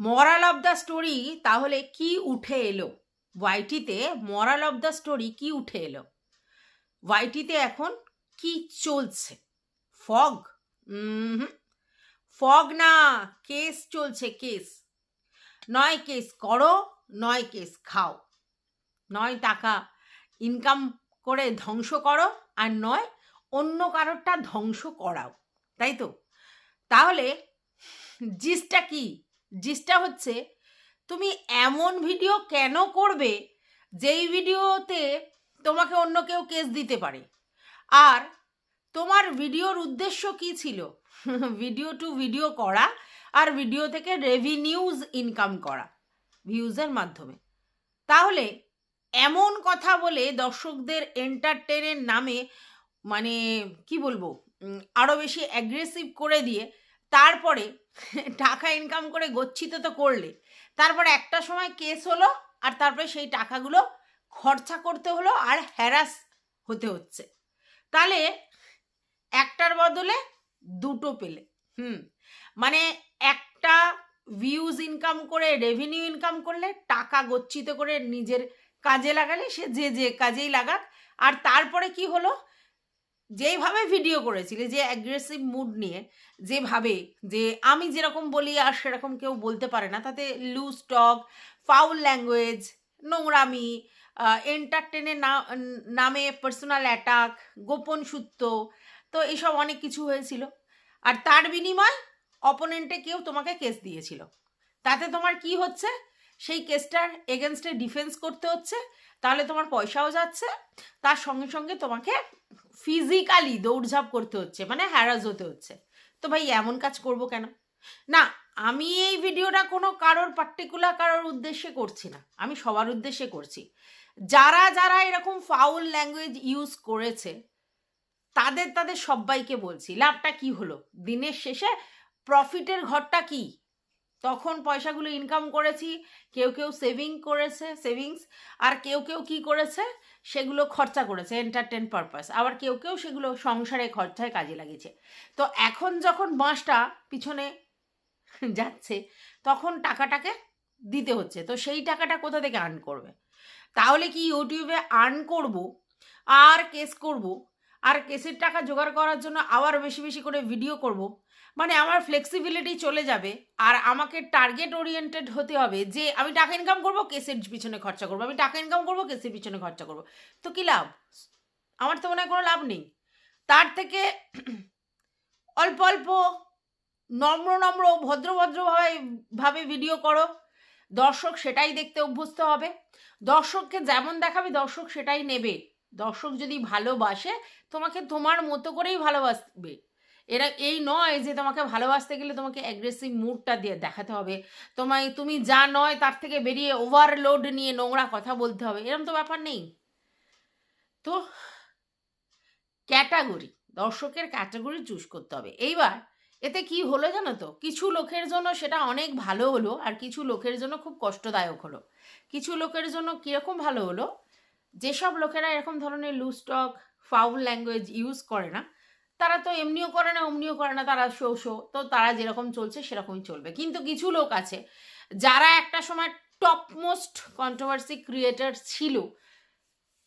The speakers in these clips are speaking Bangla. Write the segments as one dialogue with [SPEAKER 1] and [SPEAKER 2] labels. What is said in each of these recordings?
[SPEAKER 1] মরাল অফ দ্য স্টোরি তাহলে কি উঠে এলো? ওয়াইটিতে মরাল অফ দ্য স্টোরি কি উঠে এলো? ওয়াইটিতে এখন কি চলছে? ফগ ফগ না কেস চলছে কেস নয় কেস করো, নয় কেস খাও। নয় টাকা ইনকাম করে ধ্বংস করো আর নয় অন্য কারোরটা ধ্বংস করাও। তাই তো? তাহলে জিসটা কি? জিসটা হচ্ছে, তুমি এমন ভিডিও কেন করবে, যেই ভিডিওতে তোমাকে অন্য কেউ কেস দিতে পারে? আর তোমার ভিডিওর উদ্দেশ্য কি ছিল? ভিডিও টু ভিডিও করা আর ভিডিও থেকে রেভিনিউজ ইনকাম করা ভিউজের মাধ্যমে। তাহলে এমন কথা বলে দর্শকদের এন্টারটেনের নামে মানে কি বলব আরও বেশি অ্যাগ্রেসিভ করে দিয়ে তারপরে টাকা ইনকাম করে গচ্ছিত তো করলে। তারপরে একটা সময় কেস হলো আর তারপরে সেই টাকাগুলো খরচা করতে হলো আর হ্যারাস হতে হচ্ছে। তাহলে একটার বদলে দুটো পেলে, হুম। মানে একটা ভিউজ ইনকাম করে রেভিনিউ ইনকাম করলে টাকা গচ্ছিত করে নিজের কাজে লাগালে সে যে যে কাজেই লাগাক। আর তারপরে কি হলো? যেইভাবে ভিডিও করেছিলে, যে অ্যাগ্রেসিভ মুড নিয়ে, যেভাবে, যে আমি যেরকম বলি আর সেরকম কেউ বলতে পারে না, তাতে লুজ টক ফাউল ল্যাঙ্গুয়েজ নোংরামি এন্টারটেনের নামে পার্সোনাল অ্যাটাক গোপন সূত্র, তো এইসব অনেক কিছু হয়েছিল। আর তার বিনিময় অপোনেন্টে কেউ তোমাকে কেস দিয়েছিল। তাতে তোমার কি হচ্ছে? সেই কেসটার এগেনস্টে ডিফেন্স করতে হচ্ছে, তাহলে তোমার পয়সাও যাচ্ছে, তার সঙ্গে সঙ্গে তোমাকে ফিজিক্যালি দৌড়ঝাঁপ করতে হচ্ছে মানে হ্যারাস হতে হচ্ছে। তো ভাই, এমন কাজ করব কেন? না, আমি এই ভিডিওটা কোনো কারোর পার্টিকুলার কারোর উদ্দেশ্যে করছি না, আমি সবার উদ্দেশ্যে করছি। যারা যারা এরকম ফাউল ল্যাঙ্গুয়েজ ইউজ করেছে, তাদের তাদের সবাইকে বলছি, লাভটা কি হলো? দিনের শেষে প্রফিটের ঘরটা কি? তখন পয়সাগুলো ইনকাম করেছি, কেউ কেউ সেভিং করেছে সেভিংস আর কেউ কেউ কি করেছে? সেগুলো খরচা করেছে এন্টারটেন পারপাস আবার কেউ কেউ সেগুলো সংসারে খরচায় কাজে লাগিয়েছে। তো এখন যখন বাঁশটা পিছনে যাচ্ছে, তখন টাকাটাকে দিতে হচ্ছে। তো সেই টাকাটা কোথা থেকে আর্ন করবে? তাহলে কি ইউটিউবে আর্ন করব? আর কেস করব? আর কেসের টাকা জোগাড় করার জন্য আবার বেশি বেশি করে ভিডিও করব। মানে আমার ফ্লেক্সিবিলিটি চলে যাবে আর আমাকে টার্গেট ওরিয়েন্টেড হতে হবে যে আমি টাকা ইনকাম করব, কেসের পিছনে খরচা করব। আমি টাকা ইনকাম করব, কেসের পিছনে খরচা করব। তো কি লাভ? আমার তো মনে হয় কোনো লাভ নেই। তার থেকে অল্প অল্প নম্র নম্র ভদ্র ভদ্রভাবে ভাবে ভিডিও করো। দর্শক সেটাই দেখতে অভ্যস্ত হবে। দর্শককে যেমন দেখাবে, দর্শক সেটাই নেবে। দর্শক যদি ভালোবাসে, তোমাকে তোমার মতো করেই ভালোবাসবে। এরা, এই নয় যে তোমাকে ভালোবাসতে গেলে তোমাকে অ্যাগ্রেসিভ মুডটা দিয়ে দেখাতে হবে। তোমায়, তুমি যা নয় তার থেকে বেরিয়ে ওভারলোড নিয়ে নোংরা কথা বলতে হবে। এরকম তো ব্যাপার নেই। তো ক্যাটাগরি দর্শকের ক্যাটাগরি চুজ করতে হবে। এইবার এতে কি হলো জানো তো? কিছু লোকের জন্য সেটা অনেক ভালো হলো আর কিছু লোকের জন্য খুব কষ্টদায়ক হলো। কিছু লোকের জন্য কীরকম ভালো হলো? যেসব লোকেরা এরকম ধরনের loose talk foul language use করে না, তারা তো এমনিও করে না, অমনিও করে না, তারা শো শো তো তারা যেরকম চলছে সেরকমই চলবে। কিন্তু কিছু লোক আছে, যারা একটা সময় টপ মোস্ট কন্ট্রোভার্সি ক্রিয়েটার ছিল,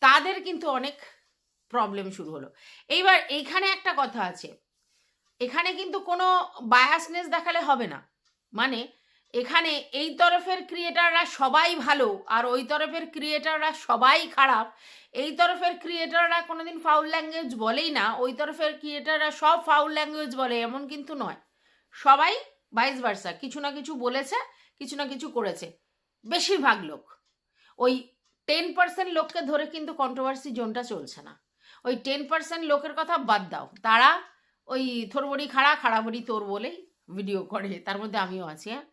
[SPEAKER 1] তাদের কিন্তু অনেক প্রবলেম শুরু হলো। এইবার এইখানে একটা কথা আছে, এখানে কিন্তু কোনো বায়াসনেস দেখালে হবে না। মানে এখানে এই তরফের ক্রিয়েটাররা সবাই ভালো, আর ওই তরফের ক্রিয়েটাররা সবাই খারাপ। এই তরফের ক্রিয়েটাররা কোনোদিন ফাউল ল্যাঙ্গুয়েজ বলেই না, ওই তরফের ক্রিয়েটাররা সব ফাউল ল্যাঙ্গুয়েজ বলে, এমন কিন্তু নয়। সবাই ভাইস ভার্সা কিছু না কিছু বলেছে, কিছু না কিছু করেছে। বেশিরভাগ লোক। ওই টেন পার্সেন্ট লোককে ধরে কিন্তু কন্ট্রোভার্সি জোনটা চলছে না। ওই টেন পার্সেন্ট লোকের কথা বাদ দাও। তারা ওই থোর বড়ি খাড়া, খাড়াবড়ি তোর বলেই ভিডিও করে, তার মধ্যে আমিও আছি হ্যাঁ।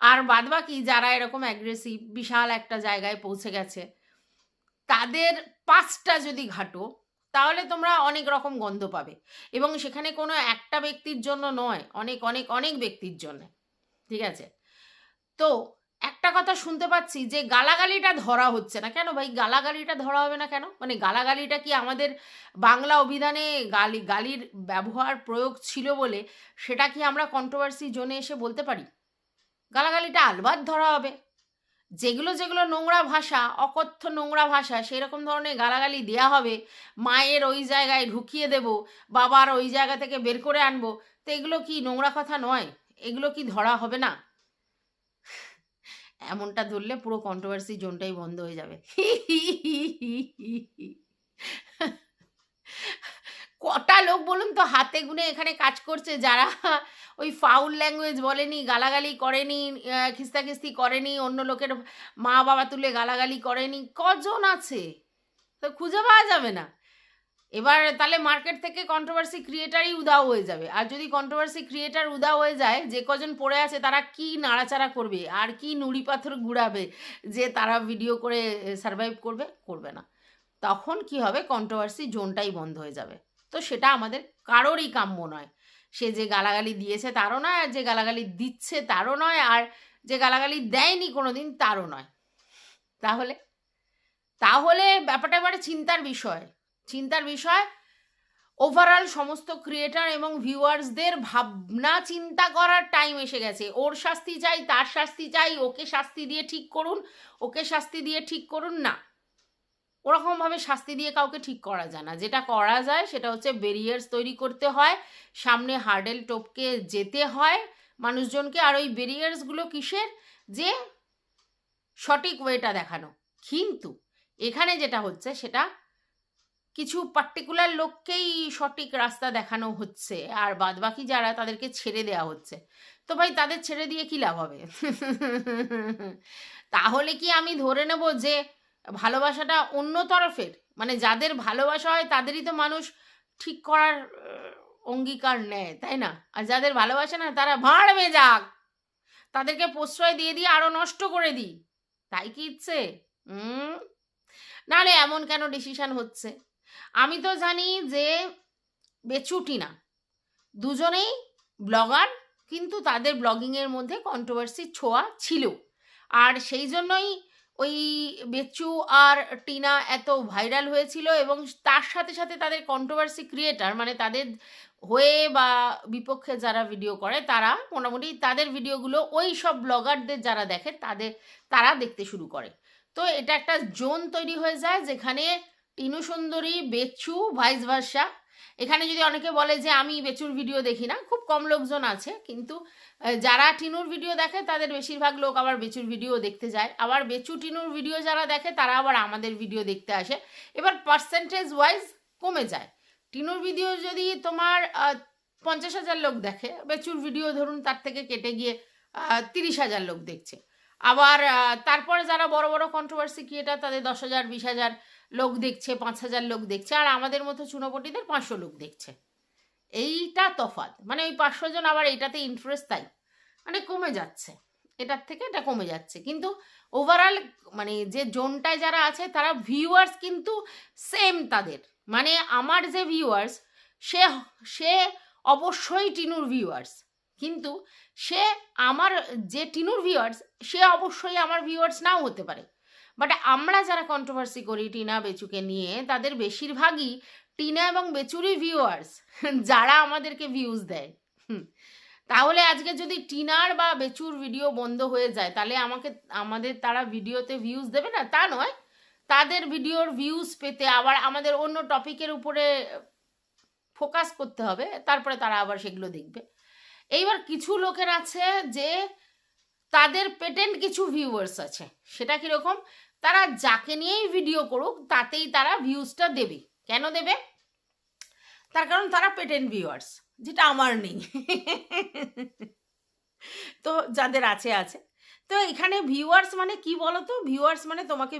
[SPEAKER 1] আর বাদ বাকি যারা এরকম অ্যাগ্রেসিভ বিশাল একটা জায়গায় পৌঁছে গেছে, তাদের পাঁচটা যদি ঘাটো, তাহলে তোমরা অনেক রকম গন্ধ পাবে। এবং সেখানে কোনো একটা ব্যক্তির জন্য নয়, অনেক অনেক অনেক ব্যক্তির জন্য। ঠিক আছে? তো একটা কথা শুনতে পাচ্ছি যে গালাগালিটা ধরা হচ্ছে না। কেন ভাই? গালাগালিটা ধরা হবে না কেন? মানে গালাগালিটা কি আমাদের বাংলা অভিধানে গালি, গালির ব্যবহার প্রয়োগ ছিল বলে সেটা কি আমরা কন্ট্রোভার্সি জোনে এসে বলতে পারি? গালাগালিটা আলবাদ ধরা হবে। যেগুলো যেগুলো নোংরা ভাষা, অকথ্য নোংরা ভাষা, সেরকম ধরনের গালাগালি দেয়া হবে। মায়ের ওই জায়গায় ঢুকিয়ে দেব, বাবার ওই জায়গা থেকে বের করে আনব। তো এগুলো কি নোংরা কথা নয়? এগুলো কি ধরা হবে না? এমনটা ধরলে পুরো কন্ট্রোভার্সি জোনটাই বন্ধ হয়ে যাবে। কটা লোক বলুন তো হাতে গুনে এখানে কাজ করছে? যারা ওই ফাউল ল্যাঙ্গুয়েজ বলেনি, গালাগালি করেনি খিস্তাখিস্তি করেনি, অন্য লোকের মা বাবা তুলে গালাগালি করেনি, কজন আছে? তো খুঁজে পাওয়া যাবে না। এবার তাহলে মার্কেট থেকে কন্ট্রোভার্সি ক্রিয়েটারই উদাও হয়ে যাবে। আর যদি কন্ট্রোভার্সি ক্রিয়েটার উদাও হয়ে যায়, যে কজন পড়ে আছে তারা কি নাড়াচাড়া করবে? আর কি নুড়ি পাথর ঘুরাবে যে তারা ভিডিও করে সার্ভাইভ করবে? করবে না। তখন কি হবে? কন্ট্রোভার্সি জোনটাই বন্ধ হয়ে যাবে। তো সেটা আমাদের কারোরই কাম্য নয়। সে যে গালাগালি দিয়েছে তারও নয়, আর যে গালাগালি দিচ্ছে তারও নয়, আর যে গালাগালি দেয়নি কোনো দিন তারও নয়। তাহলে? তাহলে ব্যাপারটা এবারে চিন্তার বিষয়। চিন্তার বিষয়। ওভারঅল সমস্ত ক্রিয়েটার এবং ভিউয়ার্সদের ভাবনা চিন্তা করার টাইম এসে গেছে। ওর শাস্তি চাই, তার শাস্তি চাই, ওকে শাস্তি দিয়ে ঠিক করুন, ওকে শাস্তি দিয়ে ঠিক করুন, না। ওরকমভাবে শাস্তি দিয়ে কাউকে ঠিক করা যায় না। যেটা করা যায় সেটা হচ্ছে ব্যারিয়ার্স তৈরি করতে হয়, সামনে হার্ডেল টপকে যেতে হয় মানুষজনকে। আর ওই ব্যারিয়ার্সগুলো কিসের? যে সঠিক ওয়েটা দেখানো। কিন্তু এখানে যেটা হচ্ছে সেটা কিছু পার্টিকুলার লোককেই সঠিক রাস্তা দেখানো হচ্ছে, আর বাদবাকি যারা তাদেরকে ছেড়ে দেওয়া হচ্ছে। তো ভাই, তাদের ছেড়ে দিয়ে কি লাভ হবে? তাহলে কি আমি ধরে নেব যে ভালোবাসাটা অন্য তরফের? মানে যাদের ভালোবাসা হয় তাদেরই তো মানুষ ঠিক করার অঙ্গীকার নেয়, তাই না? আর যাদের ভালোবাসা না তারা ভাঁড়বে যাক। তাদেরকে প্রশ্রয় দিয়ে দিয়ে আরও নষ্ট করে দিই। তাই কি ইচ্ছে? নাহলে এমন কেন ডিসিশন হচ্ছে? আমি তো জানি যে বেচুটি না। দুজনেই ব্লগার, কিন্তু তাদের ব্লগিংয়ের মধ্যে কন্ট্রোভার্সি ছোঁয়া ছিল। আর সেই জন্যই ওই বেচু আর টিনা এত ভাইরাল হয়েছিল এবং তার সাথে সাথে তাদের কন্ট্রোভার্সি ক্রিয়েটার মানে তাদের হয়ে বা বিপক্ষে যারা ভিডিও করে, তারা মোটামুটি তাদের ভিডিওগুলো ওই সব ব্লগারদের যারা দেখে, তাদের, তারা দেখতে শুরু করে। তো এটা একটা জোন তৈরি হয়ে যায় যেখানে টিনু সুন্দরী বেচু ভাইস ভার্সা এখানে যদি অনেকে বলে যে, আমি বেচুর ভিডিও দেখি না, খুব কম লোকজন আছে, কিন্তু যারা টিনুর ভিডিও দেখে, তাদের বেশিরভাগ লোক আবার বেচুর ভিডিও দেখতে যায়। আবার বেচু টিনুর ভিডিও যারা দেখে, তারা আবার আমাদের ভিডিও দেখতে আসে। এবার পার্সেন্টেজ ওয়াইজ কমে যায়। টিনুর ভিডিও যদি তোমার পঞ্চাশ হাজার লোক দেখে বেচুর ভিডিও ধরুন তার থেকে কেটে গিয়ে তিরিশ হাজার লোক দেখছে। আবার তারপরে যারা বড় বড় কন্ট্রোভার্সি ক্রিয়েটার তাদের দশ হাজার, বিশ হাজার লোক দেখছে, পাঁচ হাজার লোক দেখছে, আর আমাদের মতো চুনোপটিদের পাঁচশো লোক দেখছে। এইটা তফাৎ। মানে ওই পাঁচশো জন আবার এটাতে ইন্টারেস্ট তাই। মানে কমে যাচ্ছে। এটার থেকে এটা কমে যাচ্ছে। কিন্তু ওভারঅল মানে যে জোনটায় যারা আছে, তারা ভিউয়ার্স কিন্তু সেম তাদের। মানে আমার যে ভিউয়ার্স সে সে অবশ্যই টিনুর ভিউয়ার্স কিন্তু সে আমার, যে টিনুর ভিউয়ার্স সে অবশ্যই আমার ভিউয়ার্স নাও হতে পারে। বাট আমরা যারা কন্ট্রোভার্সি করি টিনা, বেচুকে নিয়ে, তাদের বেশিরভাগই টিনা এবং বেচুরই ভিউয়ার্স যারা আমাদেরকে ভিউজ দেয়। তাহলে আজকে যদি টিনার বা বেচুর ভিডিও বন্ধ হয়ে যায়, তাহলে আমাকে, আমাদের তারা ভিডিওতে ভিউজ দেবে না? তা নয়। তাদের ভিডিওর ভিউজ পেতে আবার আমাদের অন্য টপিকের উপরে ফোকাস করতে হবে, তারপরে তারা আবার সেগুলো দেখবে। এইবার কিছু লোকের আছে যে তাদের পেটেন্ট কিছু ভিউয়ার্স আছে। সেটা কীরকম? তারা যাকে নিয়েই ভিডিও করুক, তাতেই তারা ভিউজটা দেবে। কেন দেবে? তার কারণ তারা পেটেন্ট ভিউয়ার্স যেটা আমার নেই। তো যাদের আছে আছে। তো এখানে ভিউয়ার্স মানে কি বলো তো ভিউয়ার্স মানে তোমাকে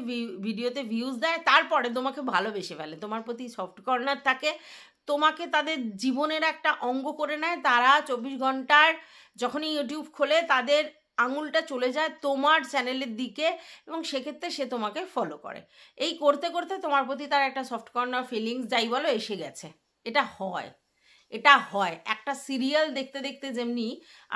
[SPEAKER 1] ভিডিওতে ভিউজ দেয়, তারপরে তোমাকে ভালোবেসে ফেলে। তোমার প্রতি সফট কর্নার থাকে তোমাকে তাদের জীবনের একটা অঙ্গ করে নেয়। তারা চব্বিশ ঘণ্টার যখনই ইউটিউব খোলে, তাদের আঙুলটা চলে যায় তোমার চ্যানেলের দিকে এবং সেক্ষেত্রে সে তোমাকে ফলো করে। এই করতে করতে তোমার প্রতি তার একটা সফট কর্নার ফিলিংস যাই বলো, এসে গেছে। এটা হয়। এটা হয়। একটা সিরিয়াল দেখতে দেখতে যেমনি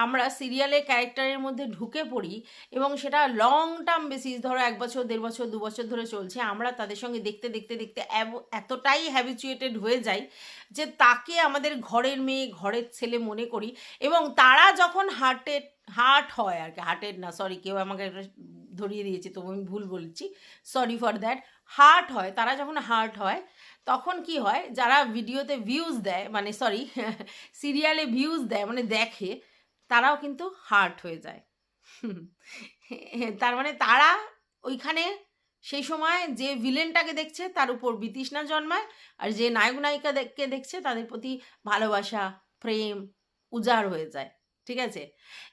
[SPEAKER 1] আমরা সিরিয়ালের ক্যারেক্টারের মধ্যে ঢুকে পড়ি এবং সেটা লং টার্ম বেসিস ধরো এক বছর, দেড় বছর, দু বছর ধরে চলছে, আমরা তাদের সঙ্গে দেখতে দেখতে দেখতে এতটাই হ্যাবিচুয়েটেড হয়ে যাই যে তাকে আমাদের ঘরের মেয়ে, ঘরের ছেলে মনে করি এবং তারা যখন হার্টের হার্ট হয় আর কি হার্টের না সরি কেউ আমাকে ধরিয়ে দিয়েছে, তবু আমি ভুল বলছি সরি ফর দ্যাট হার্ট হয়, তারা যখন হার্ট হয় তখন কি হয়, যারা ভিডিওতে ভিউজ দেয় মানে সরি সিরিয়ালে ভিউজ দেয় মানে দেখে, তারাও কিন্তু হার্ট হয়ে যায়। তার মানে তারা ওইখানে সেই সময় যে ভিলেনটাকে দেখছে, তার উপর বিতৃষ্ণা জন্মায়, আর যে নায়ক নায়িকাকে দেখছে, তাদের প্রতি ভালোবাসা, প্রেম, উজাড় হয়ে যায়। ঠিক আছে?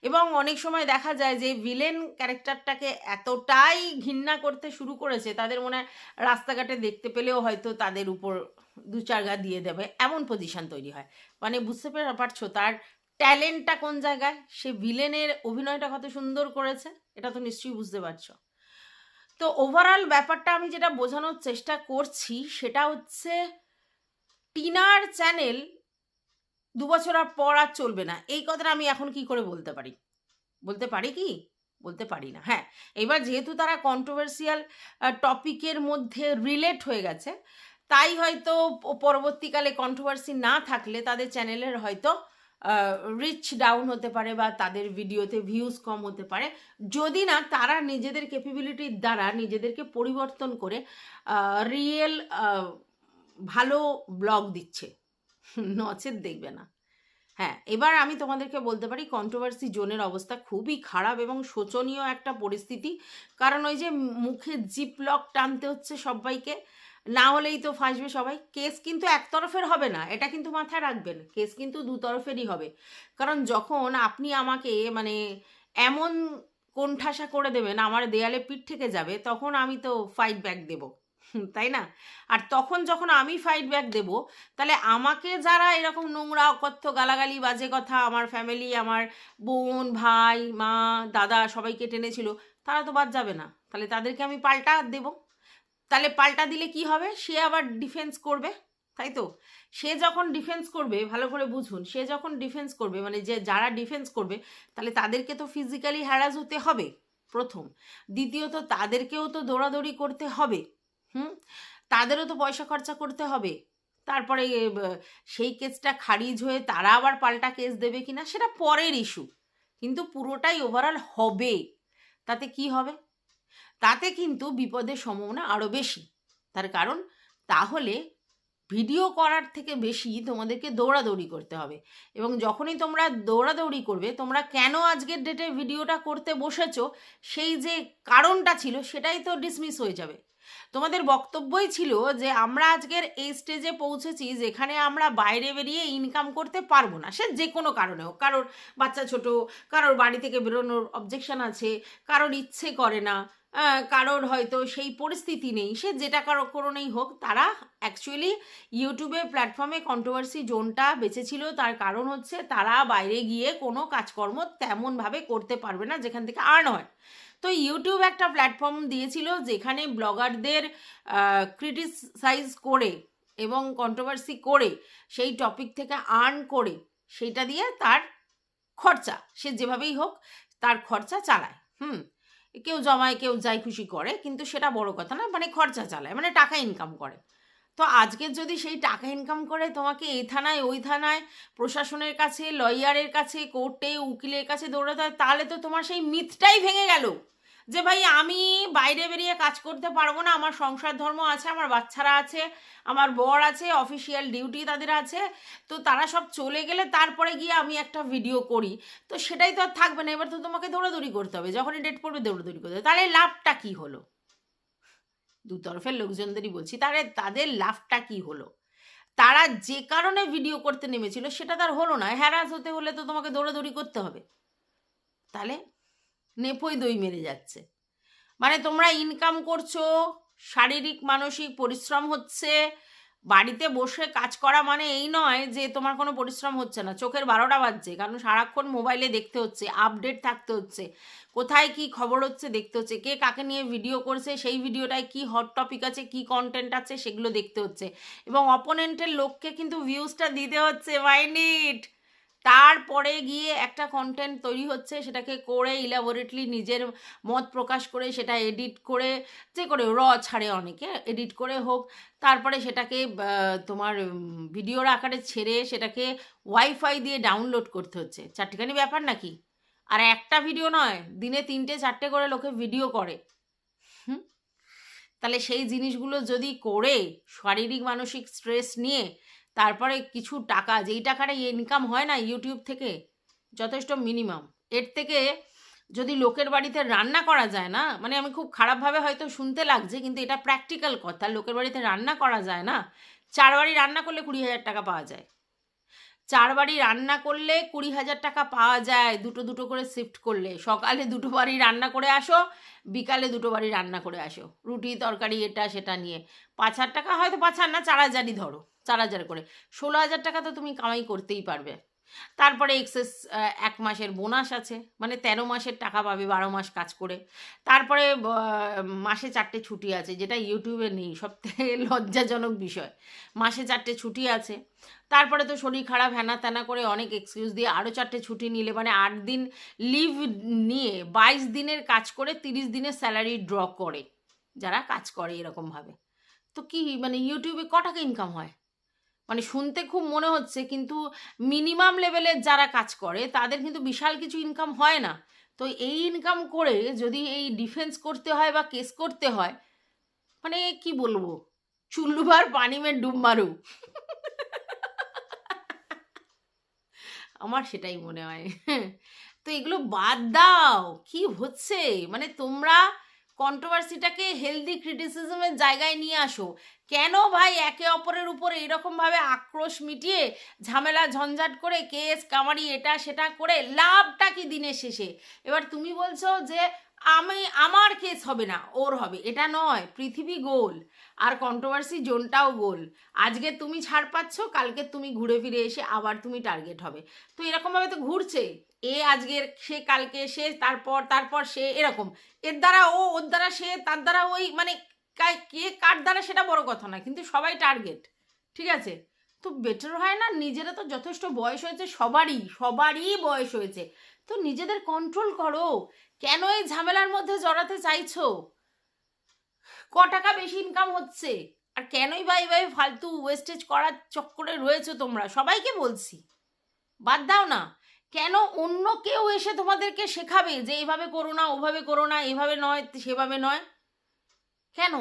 [SPEAKER 1] এবং অনেক সময় দেখা যায় যে ভিলেন ক্যারেক্টারটাকে এতটাই ঘৃণা করতে শুরু করেছে, তাদের মনে হয় রাস্তাঘাটে দেখতে পেলেও হয়তো তাদের উপর দু চার গা দিয়ে দেবে, এমন পজিশন তৈরি হয়। মানে বুঝতে পেরে পারছ? তার ট্যালেন্টটা কোন জায়গায়? সে ভিলেনের অভিনয়টা কত সুন্দর করেছে, এটা তো নিশ্চয়ই বুঝতে পারছ। তো ওভারঅল ব্যাপারটা আমি যেটা বোঝানোর চেষ্টা করছি, সেটা হচ্ছে টিনার চ্যানেল দু বছর আর পর আর চলবে না। এই কথাটা আমি এখন কি করে বলতে পারি? বলতে পারি কি? বলতে পারি না। হ্যাঁ এবার যেহেতু তারা কন্ট্রোভার্সিয়াল টপিকের মধ্যে রিলেট হয়ে গেছে, তাই হয়তো পরবর্তীকালে কন্ট্রোভার্সি না থাকলে তাদের চ্যানেলের হয়তো রিচ ডাউন হতে পারে বা তাদের ভিডিওতে ভিউজ কম হতে পারে। যদি না, তারা নিজেদের ক্যাপাবিলিটির দ্বারা নিজেদেরকে পরিবর্তন করে রিয়েল ভালো ব্লগ দিচ্ছে। নচেত দেখবে না। হ্যাঁ এবার আমি তোমাদেরকে বলতে পারি কন্ট্রোভার্সি জোনের অবস্থা খুবই খারাপ এবং শোচনীয় একটা পরিস্থিতি। কারণ ওই যে মুখে জিপ লক টানতে হচ্ছে সবাইকে, না হলেই তো ফাঁসবে সবাই। কেস কিন্তু একতরফের হবে না, এটা কিন্তু মাথায় রাখবেন। কেস কিন্তু দু তরফেরই হবে। কারণ যখন আপনি আমাকে মানে এমন কোণঠাসা করে দেবেন, আমার দেয়ালে পিঠ থেকে যাবে, তখন আমি তো ফাইট ব্যাক দেব। তাই না? আর তখন যখন আমি ফাইট ব্যাক দেব, তাহলে আমাকে যারা এরকম নোংরা, অকথ্য, গালাগালি, বাজে কথা, আমার ফ্যামিলি আমার বোন, ভাই, মা, দাদা সবাইকে টেনেছিল, তারা তো বাদ যাবে না। তাহলে তাদেরকে আমি পাল্টা দেব। তাহলে পাল্টা দিলে কি হবে? সে আবার ডিফেন্স করবে, তাই তো? সে যখন ডিফেন্স করবে, ভালো করে বুঝুন, সে যখন ডিফেন্স করবে মানে যে যারা ডিফেন্স করবে, তাহলে তাদেরকে তো ফিজিক্যালি হ্যারাস হতে হবে প্রথম। দ্বিতীয়ত, তাদেরকেও তো দৌড়াদৌড়ি করতে হবে। হুম? তাদেরও তো পয়সা খরচা করতে হবে। তারপরে সেই কেসটা খারিজ হয়ে তারা আবার পাল্টা কেস দেবে কিনা সেটা পরের ইস্যু। কিন্তু পুরোটাই ওভারঅল হবে। তাতে কি হবে? তাতে কিন্তু বিপদের সম্ভাবনা আরও বেশি। তার কারণ, তাহলে ভিডিও করার থেকে বেশি তোমাদেরকে দৌড়াদৌড়ি করতে হবে। এবং যখনই তোমরা দৌড়াদৌড়ি করবে, তোমরা কেন আজকের ডেটে ভিডিওটা করতে বসেছো, সেই যে কারণটা ছিল, সেটাই তো ডিসমিস হয়ে যাবে। তোমাদের বক্তব্যই ছিল যে আমরা আজকের এই স্টেজে পৌঁছেছি যেখানে আমরা বাইরে বেরিয়ে ইনকাম করতে পারব না। সে যে কোনো কারণে হোক, কারোর বাচ্চা ছোট, কারোর বাড়ি থেকে বেরোনোর অবজেকশন আছে, কারোর ইচ্ছে করে না কারোর হয়তো সেই পরিস্থিতি নেই। সে যেটা কারও কারণেই হোক, তারা অ্যাকচুয়ালি ইউটিউবে প্ল্যাটফর্মে কন্ট্রোভার্সি জোনটা বেঁচেছিল। তার কারণ হচ্ছে তারা বাইরে গিয়ে কোনো কাজকর্ম তেমনভাবে করতে পারবে না যেখান থেকে আর্ন হয়। তো ইউটিউব একটা প্ল্যাটফর্ম দিয়েছিল যেখানে ব্লগারদের ক্রিটিসাইজ করে এবং কন্ট্রোভার্সি করে সেই টপিক থেকে আর্ন করে সেইটা দিয়ে তার খরচা, সে যেভাবেই হোক তার খরচা চালায়। হুম, কেউ জমায়, কেউ যাই খুশি করে, কিন্তু সেটা বড় কথা না মানে খরচা চালায় মানে টাকা ইনকাম করে। তো আজকে যদি সেই টাকা ইনকাম করে তোমাকে এই থানায়, ওই থানায়, প্রশাসনের কাছে লয়ারের কাছে কোর্টে উকিলের কাছে দৌড়াতে হয়, তাহলে তো তোমার সেই মিথটাই ভেঙে গেল। যে ভাই, আমি বাইরে বেরিয়ে কাজ করতে পারব না, আমার সংসার ধর্ম আছে, আমার বাচ্চারা আছে, আমার বর আছে অফিসিয়াল ডিউটি তাদের আছে, তো তারা সব চলে গেলে তারপরে গিয়ে আমি একটা ভিডিও করি। তো সেটাই তো আর থাকবে না, এবার তো তোমাকে দৌড়াদৌড়ি করতে হবে, যখনই ডেট পড়বে দৌড়াদৌড়ি করতে হবে, তাহলে লাভটা কী হলো? দু তরফের লোকজনদেরই বলছি, তারে, তাদের লাভটা কি হলো? তারা যে কারণে ভিডিও করতে নেমেছিল, সেটা তার হলো না। হ্যারাস হতে হলে তো তোমাকে দৌড়াদৌড়ি করতে হবে। তাহলে নেপই দই মেরে যাচ্ছে। মানে তোমরা ইনকাম করছ, শারীরিক, মানসিক পরিশ্রম হচ্ছে বাড়িতে বসে কাজ করা মানে এই নয় যে তোমার কোনো পরিশ্রম হচ্ছে না। চোখের বারোটা বাজছে, কারণ সারাক্ষণ মোবাইলে দেখতে হচ্ছে আপডেট থাকতে হচ্ছে, কোথায় কি খবর হচ্ছে দেখতে হচ্ছে, কে কাকে নিয়ে ভিডিও করছে, সেই ভিডিওটায় কি হট টপিক আছে, কি কন্টেন্ট আছে, সেগুলো দেখতে হচ্ছে। এবং অপোনেন্টের লোককে কিন্তু ভিউজটা দিতে হচ্ছে মাইনিট তারপরে গিয়ে একটা কন্টেন্ট তৈরি হচ্ছে, সেটাকে করে ইলাবোরেটলি নিজের মত প্রকাশ করে, সেটা এডিট করে, যে করে র ছাড়ে অনেকে এডিট করে হোক। তারপরে সেটাকে তোমার ভিডিওর আকারে ছেড়ে সেটাকে ওয়াইফাই দিয়ে ডাউনলোড করতে হচ্ছে। চারটেখানি ব্যাপার নাকি? আর একটা ভিডিও নয়, দিনে তিনটে চারটে করে লোকে ভিডিও করে। হুম? তাহলে সেই জিনিসগুলো যদি করে, শারীরিক, মানসিক স্ট্রেস নিয়ে তারপরে কিছু টাকা, যেই টাকাটা ইনকাম হয় না ইউটিউব থেকে, যথেষ্ট মিনিমাম এর থেকে যদি লোকের বাড়িতে রান্না করা যায় না মানে আমি খুব খারাপভাবে হয়তো শুনতে লাগছে, কিন্তু এটা প্র্যাকটিক্যাল কথা, লোকের বাড়িতে রান্না করা যায় না, চার বাড়ি রান্না করলে কুড়ি হাজার টাকা পাওয়া যায়। চার বাড়ি রান্না করলে কুড়ি হাজার টাকা পাওয়া যায়, দুটো দুটো করে শিফট করলে। সকালে দুটো বাড়ি রান্না করে আসো, বিকালে দুটো বাড়ি রান্না করে আসো। রুটি, তরকারি, এটা, সেটা নিয়ে। পাঁচ হাজার টাকা হয়তো পাঁচ হাজার না, চার হাজারই ধরো। চার হাজার করে। ষোলো হাজার টাকা তো তুমি কামাই করতেই পারবে। তারপরে এক্সেস এক মাসের বোনাস আছে মানে তেরো মাসের টাকা পাবে, বারো মাস কাজ করে। তারপরে মাসে চারটে ছুটি আছে, যেটা ইউটিউবে নেই, সবথেকে লজ্জাজনক বিষয়। মাসে চারটে ছুটি আছে। তারপরে তো শরীর খারাপ হ্যানা ত্যানা করে অনেক এক্সকিউজ দিয়ে আরও চারটে ছুটি নিলে মানে আট দিন লিভ নিয়ে বাইশ দিনের কাজ করে তিরিশ দিনের স্যালারি ড্র করে, যারা কাজ করে এরকমভাবে। তো কি মানে ইউটিউবে ক টাকা ইনকাম হয়? মানে শুনতে খুব মনে হচ্ছে, কিন্তু মিনিমাম লেভেলের যারা কাজ করে, তাদের কিন্তু বিশাল কিছু ইনকাম হয় না। তো এই ইনকাম করে যদি এই ডিফেন্স করতে হয় বা কেস করতে হয় মানে কি বলব? চুল্লুবার পানি মে ডুব মারু। আমার সেটাই মনে হয়। তো এগুলো বাদ দাও, কি হচ্ছে? মানে তোমরা কন্ট্রোভার্সিটাকে হেলদি ক্রিটিসিজমের জায়গায় নিয়ে আসো। কেন ভাই একে অপরের উপর এরকমভাবে আক্রোশ মিটিয়ে ঝামেলা ঝঞ্ঝাট করে কেস, কামারি, এটা, সেটা করে লাভটা কি দিনের শেষে? এবার তুমি বলছো যে আমি, আমার কেস হবে না, ওর হবে। এটা নয়, পৃথিবী গোল। আর কন্ট্রোভার্সি জোনটাও গোল। আজকে তুমি ছাড় পাচ্ছ, কালকে তুমি ঘুরে ফিরে এসে আবার তুমি টার্গেট হবে। তো এরকমভাবে তো ঘুরছে এ আজকের, সে কালকে, সে তারপর তারপর সে এরকম। এর দ্বারা ও, ওর দ্বারা সে, তার দ্বারা ওই মানে কা- কার দ্বারা সেটা বড় কথা না কিন্তু সবাই টার্গেট ঠিক আছে? তো বেটার হয় না? নিজেরা তো যথেষ্ট বয়স হয়েছে, সবারই সবারই বয়স হয়েছে। তো নিজেদের কন্ট্রোল করো। কেন এই ঝামেলার মধ্যে জড়াতে চাইছো? ক টাকা বেশি ইনকাম হচ্ছে? আর কেনই বা এইভাবে ফালতু ওয়েস্টেজ করার চক্করে রয়েছো তোমরা? সবাইকে বলছি। বাদ দাও না। কেন অন্য কেউ এসে তোমাদেরকে শেখাবে যে এইভাবে করো না, ওভাবে করো না, এভাবে নয়, সেভাবে নয়? কেন?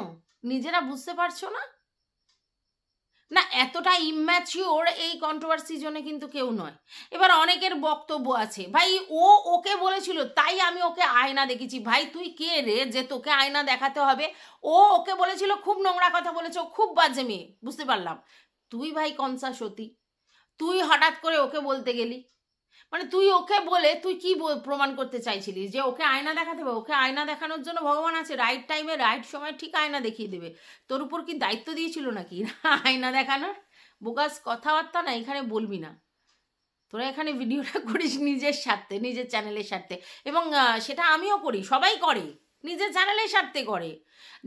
[SPEAKER 1] নিজেরা বুঝতে পারছ না? না, এতটা ইম্যাচিওর এই কন্ট্রোভার্সি জন্য কিন্তু কেউ নয়। এবার অনেকের বক্তব্য আছে, ভাই, ও ওকে বলেছিল, তাই আমি ওকে আয়না দেখেছি। ভাই, তুই কে রে যে তোকে আয়না দেখাতে হবে? ও ওকে বলেছিল, খুব নোংরা কথা বলেছে খুব বাজে মেয়ে, বুঝতে পারলাম। তুই ভাই কনসা সতী, তুই হঠাৎ করে ওকে বলতে গেলি? মানে তুই ওকে বলে তুই কি প্রমাণ করতে চাইছিলি? যে ওকে আয়না দেখাতে হবে, ওকে আয়না দেখানোর জন্য ভগবান আছে রাইট টাইমে রাইট সময় ঠিক আয়না দেখিয়ে দেবে। তোর উপর কি দায়িত্ব দিয়েছিল নাকি? আয়না দেখানোর? বোকাস, কথাবার্তা না, এখানে বলবি না। তোরা এখানে ভিডিওটা করিস নিজের স্বার্থে, নিজের চ্যানেলের স্বার্থে। এবং সেটা আমিও করি, সবাই করে। নিজের চ্যানেলের স্বার্থে করে।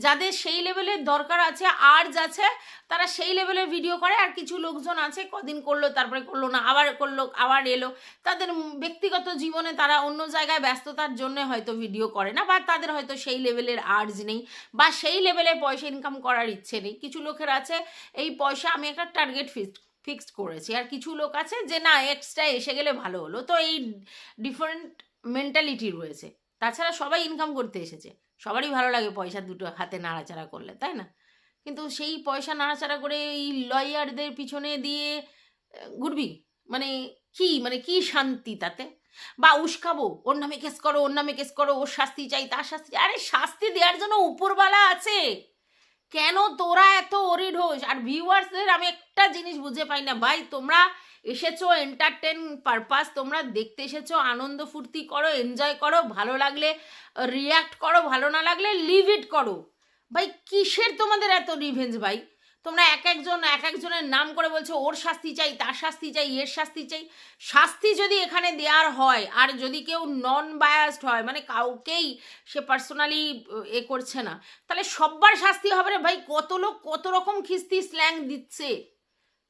[SPEAKER 1] যাদের সেই লেভেলের দরকার আছে আর্জ আছে তারা সেই লেভেলের ভিডিও করে, আর কিছু লোকজন আছে, কদিন করল, তারপরে করল না, আবার করল, আবার এলো। তাদের ব্যক্তিগত জীবনে তারা অন্য জায়গায় ব্যস্ততার জন্য হয়তো ভিডিও করে না, বা তাদের হয়তো সেই লেভেলের আর্জ নেই, বা সেই লেভেলে পয়সা ইনকাম করার ইচ্ছে নেই। কিছু লোকের আছে, এই পয়সা আমি একটা টার্গেট ফিক্সড ফিক্সড করেছি, আর কিছু লোক আছে যে, না এক্সট্রা এসে গেলে ভালো হলো। তো এই ডিফারেন্ট মেন্টালিটি রয়েছে। তাছাড়া সবাই ইনকাম করতে এসেছে। সবারই ভালো লাগে পয়সা দুটো হাতে নাড়াচাড়া করলে, তাই না? কিন্তু সেই পয়সা নাড়াচাড়া করে এই লয়ারদের পিছনে দিয়ে ঘুরবি? মানে কি? মানে কি শান্তি তাতে? বা উস্কাবো? ওর নামে কেস করো, ওর নামে কেস করো, ওর শাস্তি চাই, তার শাস্তি। আরে শাস্তি দেওয়ার জন্য উপরওয়ালা আছে। কেন তোরা এত হোস? আর ভিউয়ার্সদের আমি একটা জিনিস বুঝে পাই না। ভাই, তোমরা এসেছ এন্টারটেন পারপাস তোমরা দেখতে এসেছ, আনন্দ ফুর্তি করো এনজয় করো, ভালো লাগলে রিয়াক্ট করো, ভালো না লাগলে লিভ ইট করো। ভাই, কিসের তোমাদের এত রিভেঞ্জ ভাই? তোমরা এক একজন, এক একজনের নাম করে বলছো, ওর শাস্তি চাই, তার শাস্তি চাই, এর শাস্তি চাই। শাস্তি যদি এখানে দেওয়ার হয়, আর যদি কেউ নন বায়াসড হয় মানে কাউকেই সে পার্সোনালি এ করছে না, তাহলে সব্বার শাস্তি হবে রে ভাই। কত লোক কত রকম খিস্তি স্ল্যাং দিচ্ছে।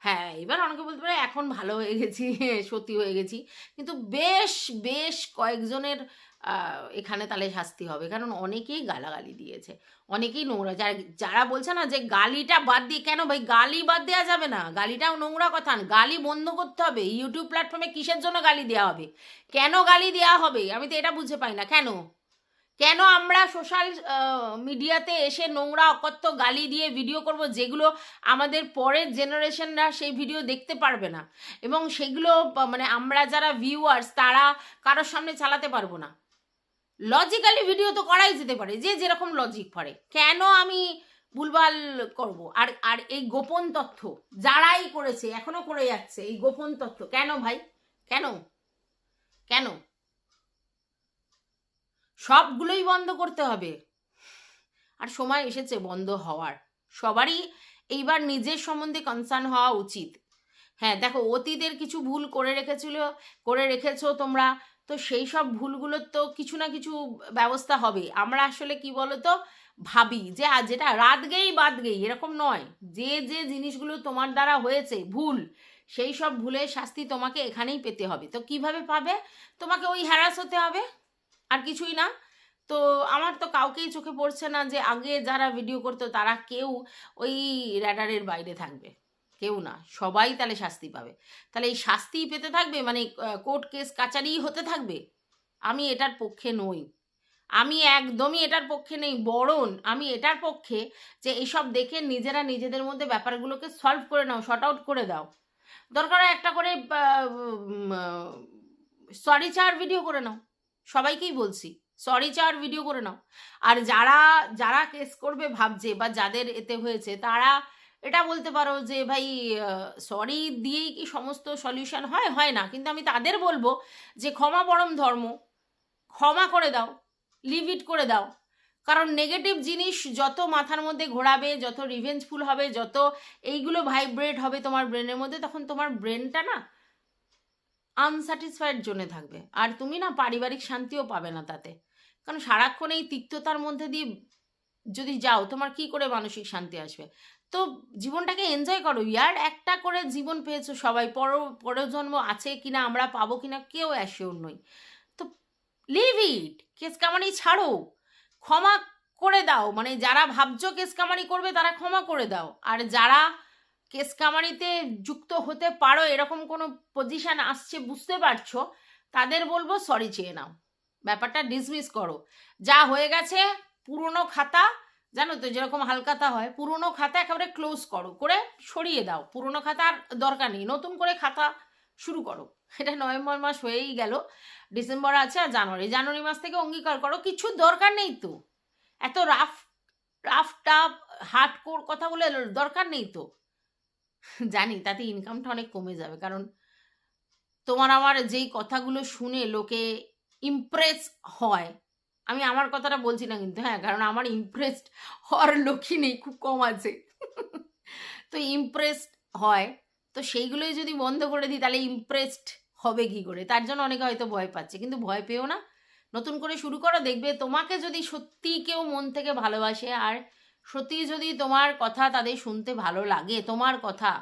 [SPEAKER 1] হ্যাঁ এবার অনেকে বলতে পারে এখন ভালো হয়ে গেছি সত্যি হয়ে গেছি। কিন্তু বেশ বেশ কয়েকজনের এখানে তাহলে শাস্তি হবে। কারণ অনেকেই গালাগালি দিয়েছে, অনেকেই নোংরা। যারা যারা বলছে না যে গালিটা বাদ দিয়ে, কেন ভাই গালি বাদ দেওয়া যাবে না? গালিটাও নোংরা কথা গালি বন্ধ করতে হবে। ইউটিউব প্ল্যাটফর্মে কিসের জন্য গালি দেওয়া হবে? কেন গালি দেওয়া হবে? আমি তো এটা বুঝে পাই না। কেন? কেন আমরা সোশ্যাল মিডিয়াতে এসে নোংরা, অকথ্য গালি দিয়ে ভিডিও করব যেগুলো আমাদের পরের জেনারেশনরা সেই ভিডিও দেখতে পারবে না? এবং সেগুলো মানে আমরা যারা ভিউয়ার্স তারা কারোর সামনে চালাতে পারব না। লজিক্যালি ভিডিও তো করাই যেতে পারে, যে যেরকম লজিক পারে কেন আমি ভুলভাল করব? আর আর এই গোপন তথ্য যারাই করেছে, এখনও করে যাচ্ছে, এই গোপন তথ্য। কেন ভাই? কেন? কেন? সবগুলোই বন্ধ করতে হবে। আর সময় এসেছে বন্ধ হওয়ার। সবারই এইবার নিজের সম্বন্ধে কনসার্ন হওয়া উচিত। হ্যাঁ দেখো, অতীতের কিছু ভুল করে রেখেছিল, করে রেখেছো তোমরা, তো সেই সব ভুলগুলোর তো কিছু না কিছু ব্যবস্থা হবে। আমরা আসলে কি বলতো, ভাবি যে আজ যেটা রাত গেই বাদ গেই এরকম নয়। যে যে জিনিসগুলো তোমার দ্বারা হয়েছে, ভুল, সেই সব ভুলের শাস্তি তোমাকে এখানেই পেতে হবে। তো কীভাবে পাবে? তোমাকে ওই হ্যারাস হতে হবে। আর কিছুই না। তো আমার তো কাউকেই চোখে পড়ছে না যে আগে যারা ভিডিও করতো তারা কেউ ওই র্যাডারের বাইরে থাকবে। কেউ না, সবাই তাহলে শাস্তি পাবে। তাহলে এই শাস্তি পেতে থাকবে? মানে কোর্ট কেস কাচারি হতে থাকবে? আমি এটার পক্ষে নই। আমি একদমই এটার পক্ষে নেই, বরং আমি এটার পক্ষে যে এইসব দেখে নিজেরা নিজেদের মধ্যে ব্যাপারগুলোকে সলভ করে নাও শর্ট আউট করে দাও। দরকার একটা করে সরি চার ভিডিও করে নাও। সবাইকেই বলছি সরি চার ভিডিও করে নাও। আর যারা যারা কেস করবে ভাবছে বা যাদের এতে হয়েছে, তারা এটা বলতে পারো যে ভাই সরি দিয়েই কি সমস্ত সলিউশন হয়? হয় না। কিন্তু আমি তাদের বলব যে ক্ষমা পরম ধর্ম, ক্ষমা করে দাও লিভ ইট করে দাও। কারণ নেগেটিভ জিনিস যত মাথার মধ্যে ঘোরাবে, যত রিভেঞ্জফুল হবে, যত এইগুলো ভাইব্রেট হবে তোমার ব্রেনের মধ্যে, তখন তোমার ব্রেনটা না আনস্যাটিসফাইড জোনে থাকবে। আর তুমি না পারিবারিক শান্তিও পাবে না তাতে। কারণ সারাক্ষণ এই তিক্ততার মধ্যে দিয়ে যদি যাও, তোমার কি করে মানসিক শান্তি আসবে? তো জীবনটাকে এনজয় করো, ইয়ার একটা করে জীবন পেয়েছ সবাই, পর, পরজন্ম আছে কিনা, আমরা পাবো কিনা, কেউ অ্যাসিওর নই। তো লিভ ইট কেস কামানি ছাড়ো। ক্ষমা করে দাও মানে যারা ভাবছ কেস কামানি করবে, তারা ক্ষমা করে দাও। আর যারা কেস কামারিতে যুক্ত হতে পারো, এরকম কোনো পজিশান আসছে, বুঝতে পারছ? তাদের বলব সরি চেয়ে নাও। ব্যাপারটা ডিসমিস করো। যা হয়ে গেছে, পুরনো খাতা, জানো তো যেরকম হালকাতা হয়, পুরনো খাতা একেবারে ক্লোজ করো, করে সরিয়ে দাও। পুরনো খাতার দরকার নেই, নতুন করে খাতা শুরু করো। এটা নভেম্বর মাস হয়েই গেল, ডিসেম্বর আছে আর জানুয়ারি। জানুয়ারি মাস থেকে অঙ্গীকার করো, কিছু দরকার নেই তো। এত rough rough tough hard core কথা বলে দরকার নেই তো। জানি, তাতে ইনকামটা অনেক কমে যাবে। কারণ তোমার আমার যেই কথাগুলো শুনে লোকে ইমপ্রেস হয়, আমি আমার কথাটা বলছি না কিন্তু হ্যাঁ কারণ আমার ইমপ্রেসড হওয়ার লোকই নেই, খুব কম আছে। তো ইমপ্রেসড হয়, তো সেইগুলোই যদি বন্ধ করে দিই, তাহলে ইমপ্রেসড হবে কি করে? তার জন্য অনেকে হয়তো ভয় পাচ্ছে, কিন্তু ভয় পেও না। নতুন করে শুরু করো, দেখবে তোমাকে যদি সত্যি কেউ মন থেকে ভালোবাসে আর সত্যি যদি তোমার কথা তাদের শুনতে ভালো লাগে, তোমার কথা,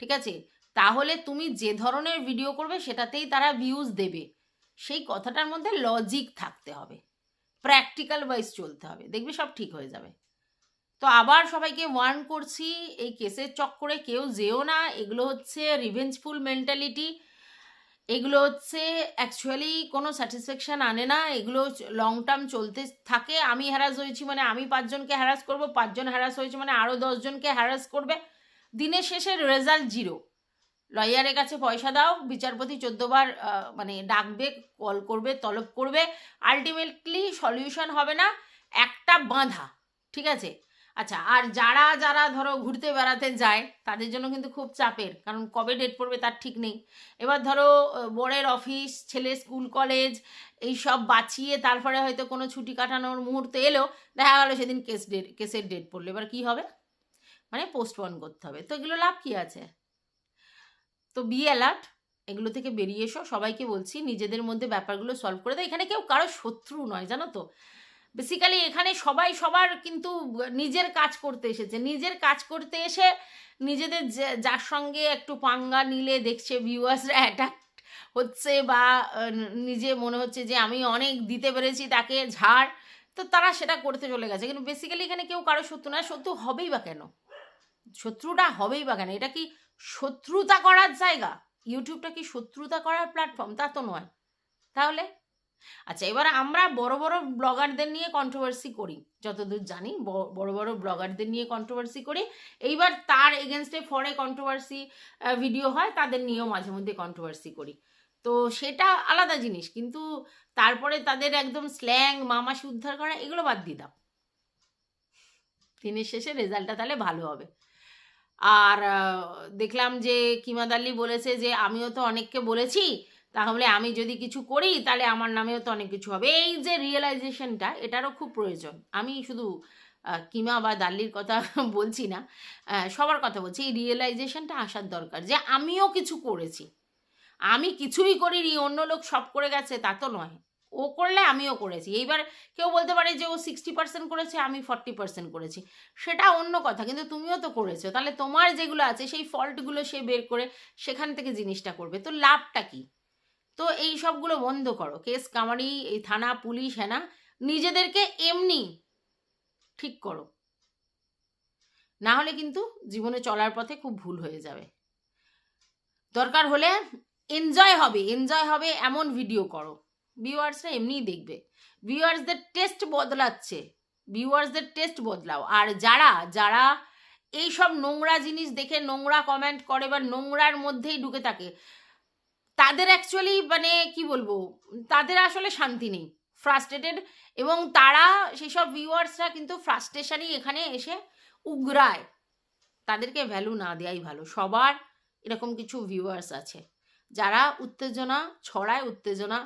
[SPEAKER 1] ঠিক আছে? তাহলে তুমি যে ধরনের ভিডিও করবে সেটাতেই তারা ভিউজ দেবে। সেই কথাটার মধ্যে লজিক থাকতে হবে। প্র্যাকটিক্যাল ওয়াইজ চলতে হবে। দেখবে সব ঠিক হয়ে যাবে। তো আবার সবাইকে ওয়ার্ন করছি, এই কেসের চক্করে কেউ যেও না। এগুলো হচ্ছে রিভেঞ্জফুল মেন্টালিটি এগুলো হচ্ছে অ্যাকচুয়ালি কোনো স্যাটিসফ্যাকশান আনে না। এগুলো লং টার্ম চলতে থাকে। আমি হ্যারাস হয়েছি মানে আমি পাঁচজনকে হ্যারাস করব, পাঁচজন হ্যারাস হয়েছে মানে আরও দশজনকে হ্যারাস করবে। দিনের শেষে রেজাল্ট জিরো লয়ারের কাছে পয়সা দাও, বিচারপতি চোদ্দবার মানে ডাকবে কল করবে, তলব করবে। আলটিমেটলি সলিউশন হবে না। একটা বাঁধা, ঠিক আছে? আচ্ছা আর যারা যারা ধরো ঘুরতে বেড়াতে যায়, তাদের জন্য কিন্তু খুব চাপের, কারণ কবে ডেট পড়বে তার ঠিক নেই। এবার ধরো বরের অফিস ছেলে স্কুল কলেজ এই সব বাঁচিয়ে তারপরে হয়তো কোনো ছুটি কাটানোর মুহূর্তে এলো, দেখা গেলো সেদিন কেস ডেট কেসের ডেট পড়ল। এবার কী হবে? মানে পোস্টপন করতে হবে। তো এগুলো লাভ কি আছে? তো বি অ্যালার্ট এগুলো থেকে বেরিয়ে এসো। সবাইকে বলছি, নিজেদের মধ্যে ব্যাপারগুলো সলভ করে দাও। এখানে কেউ কারও শত্রু নয়, জানো তো? বেসিক্যালি এখানে সবাই সবার কিন্তু নিজের কাজ করতে এসেছে। নিজের কাজ করতে এসে নিজেদের যার সঙ্গে একটু পাঙ্গা নিলে দেখছে ভিউয়ার্সরা অ্যাটাক হচ্ছে বা নিজে মনে হচ্ছে যে আমি অনেক দিতে পেরেছি তাকে ঝাড়, তো তারা সেটা করতে চলে গেছে। কিন্তু বেসিক্যালি এখানে কেউ কারও শত্রু না, শত্রু হবেই বা কেন? শত্রুটা হবেই বা কেন? এটা কি শত্রুতা করার জায়গা? ইউটিউবটা কি শত্রুতা করার প্ল্যাটফর্ম তা তো নয়। তাহলে আচ্ছা এবার আমরা বড় বড় ব্লগারদের নিয়ে কন্ট্রোভার্সি করি, যতদূর জানি। বড় বড় ব্লগারদের নিয়ে কন্ট্রোভার্সি করি। এইবার তার এগেনস্টে ফরে কন্ট্রোভার্সি ভিডিও হয়, তাদের নিয়েও মাঝে মধ্যে কন্ট্রোভার্সি করি। তো সেটা আলাদা জিনিস, কিন্তু তারপরে তাদের একদম স্ল্যাং মামাসি উদ্ধার করা, এগুলো বাদ দিয়ে দাও। দিনের শেষে রেজাল্টটা তাহলে ভালো হবে। আর দেখলাম যে কিমাদাল্লি বলেছে যে, আমিও তো অনেককে বলেছি তাহলে আমি যদি কিছু করি, তাহলে আমার নামেও তো অনেক কিছু হবে। এই যে রিয়েলাইজেশনটা এটারও খুব প্রয়োজন। আমি শুধু কিমা বা দাল্লির কথা বলছি না সবার কথা বলছি। এই রিয়েলাইজেশনটা আসার দরকার যে আমিও কিছু করেছি। আমি কিছুই করিনি, অন্য লোক সব করে গেছে, তা তো নয়। ও করলে আমিও করেছি। এইবার কেউ বলতে পারে যে ও সিক্সটি পার্সেন্ট করেছে, আমি ফর্টি পার্সেন্ট করেছি। সেটা অন্য কথা, কিন্তু তুমিও তো করেছ। তাহলে তোমার যেগুলো আছে, সেই ফল্টগুলো সে বের করে সেখান থেকে জিনিসটা করবে। তো লাভটা কি? তো এই সবগুলো বন্ধ করো। কেস, কামারি, এই থানা, পুলিশ হ্যাঁ না নিজেদেরকে এমনি ঠিক করো। না হলে কিন্তু জীবনে চলার পথে খুব ভুল হয়ে যাবে। দরকার হলে এনজয় হবে এনজয় হবে এমন ভিডিও করো। ভিউয়ার্সরা এমনিই দেখবে। ভিউয়ার্সদের টেস্ট বদলাচ্ছে। ভিউয়ার্সদের টেস্ট বদলাও। আর যারা যারা এই সব নোংরা জিনিস দেখে নোংরা কমেন্ট করে বা নোংরার মধ্যেই ঢুকে থাকে তাদের অ্যাকচুয়ালি মানে কি বলব? তাদের আসলে শান্তি নেই। ফ্রাস্ট্রেটেড এবং তারা, সেসব ভিউয়ার্সরা কিন্তু ফ্রাস্ট্রেশনই এখানে এসে উগরায়। তাদেরকে ভ্যালু না দেওয়াই ভালো। সবার এরকম কিছু ভিউয়ার্স আছে। যারা উত্তেজনা ছড়ায়, উত্তেজনা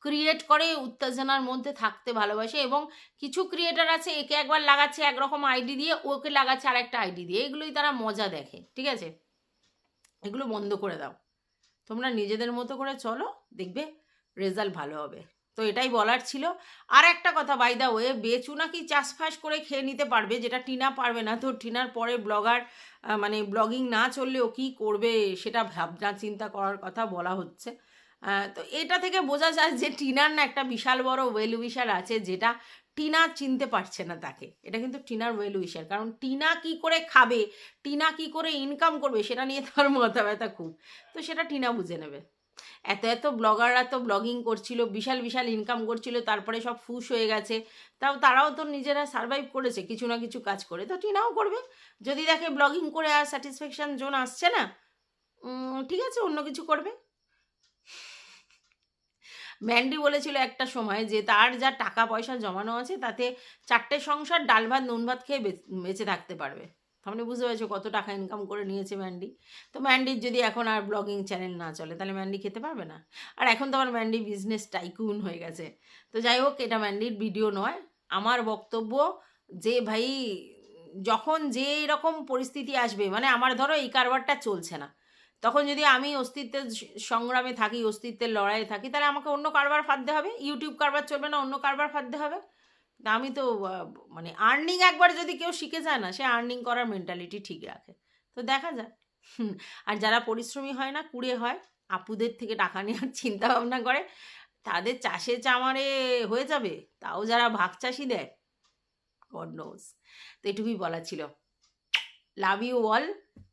[SPEAKER 1] ক্রিয়েট করে, উত্তেজনার মধ্যে থাকতে ভালোবাসে এবং কিছু ক্রিয়েটার আছে, একে একবার লাগাচ্ছে একরকম আইডি দিয়ে, ওকে লাগাচ্ছে আর একটা আইডি দিয়ে। এগুলোই তারা মজা দেখে, ঠিক আছে? এগুলো বন্ধ করে দাও। তোমরা নিজেদের মতো করে চলো, দেখবে রেজাল্ট ভালো হবে। তো এটাই বলার ছিল। আর একটা কথা বাই দা ওয়ে বেচু নাকি চাষফাস করে খেয়ে নিতে পারবে, যেটা টিনা পারবে না। তো টিনার পরে ব্লগার মানে ব্লগিং না চললেও কি করবে, সেটা ভাবনা চিন্তা করার কথা বলা হচ্ছে। তো এটা থেকে বোঝা যায় যে টিনার না একটা বিশাল বড় ওয়েল উইশার আছে, যেটা টিনা চিনতে পারছে না তাকে। এটা কিন্তু টিনার ওয়েল উইশার কারণ টিনা কি করে খাবে? টিনা কি করে ইনকাম করবে? সেটা নিয়ে তার মাথা ব্যথা খুব। তো সেটা টিনা বুঝে নেবে। এত এত ব্লগাররা তো ব্লগিং করছিল, বিশাল বিশাল ইনকাম করছিল, তারপরে সব ফুস হয়ে গেছে। তাও তারাও তো নিজেরা সার্ভাইভ করেছে, কিছু না কিছু কাজ করে। তো টিনাও করবে। যদি দেখে ব্লগিং করে আর স্যাটিসফ্যাকশান জোন আসছে না ঠিক আছে, অন্য কিছু করবে। ম্যান্ডি বলেছিল একটা সময় যে তার যা টাকা পয়সা জমানো আছে, তাতে চারটে সংসার ডাল ভাত নুন ভাত খেয়ে বেচ- থাকতে পারবে। তাহলে বুঝতে পারছ কত টাকা ইনকাম করে নিয়েছে ম্যান্ডি তো ম্যান্ডির যদি এখন আর ব্লগিং চ্যানেল না চলে, তাহলে ম্যান্ডি খেতে পারবে না। আর এখন তো আমার ম্যান্ডি বিজনেস টাইকুন হয়ে গেছে। তো যাই হোক, এটা ম্যান্ডির ভিডিও নয়। আমার বক্তব্য যে ভাই, যখন যে এরকম পরিস্থিতি আসবে মানে আমার ধরো এই কারবারটা চলছে না। তখন যদি আমি অস্তিত্বের সংগ্রামে থাকি, অস্তিত্বের লড়াইয়ে থাকি, তাহলে আমাকে অন্য কারবার ফাঁদতে হবে। ইউটিউব কারবার চলবে না, অন্য কারবার ফাঁদতে হবে। আমি তো মানে আর্নিং একবার যদি কেউ শিখে যায় না, সে আর্নিং করার মেন্টালিটি ঠিক রাখে। তো দেখা যাক। আর যারা পরিশ্রমী হয় না, কুড়ে হয়, আপুদের থেকে টাকা নেওয়ার চিন্তা ভাবনা করে, তাদের চাষে চামারে হয়ে যাবে, তাও যারা ভাগ চাষি দেয় গড নোজ তো এটুকুই বলা ছিল। লাভ ইউ অল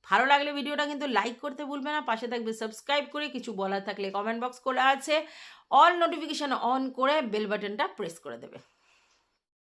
[SPEAKER 1] ভালো লাগলে ভিডিওটা কিন্তু লাইক করতে ভুলবে না, পাশে থাকবে সাবস্ক্রাইব করে, কিছু বলার থাকলে কমেন্ট বক্স খোলা আছে। অল নোটিফিকেশান অন করে বেল বাটনটা প্রেস করে দেবে।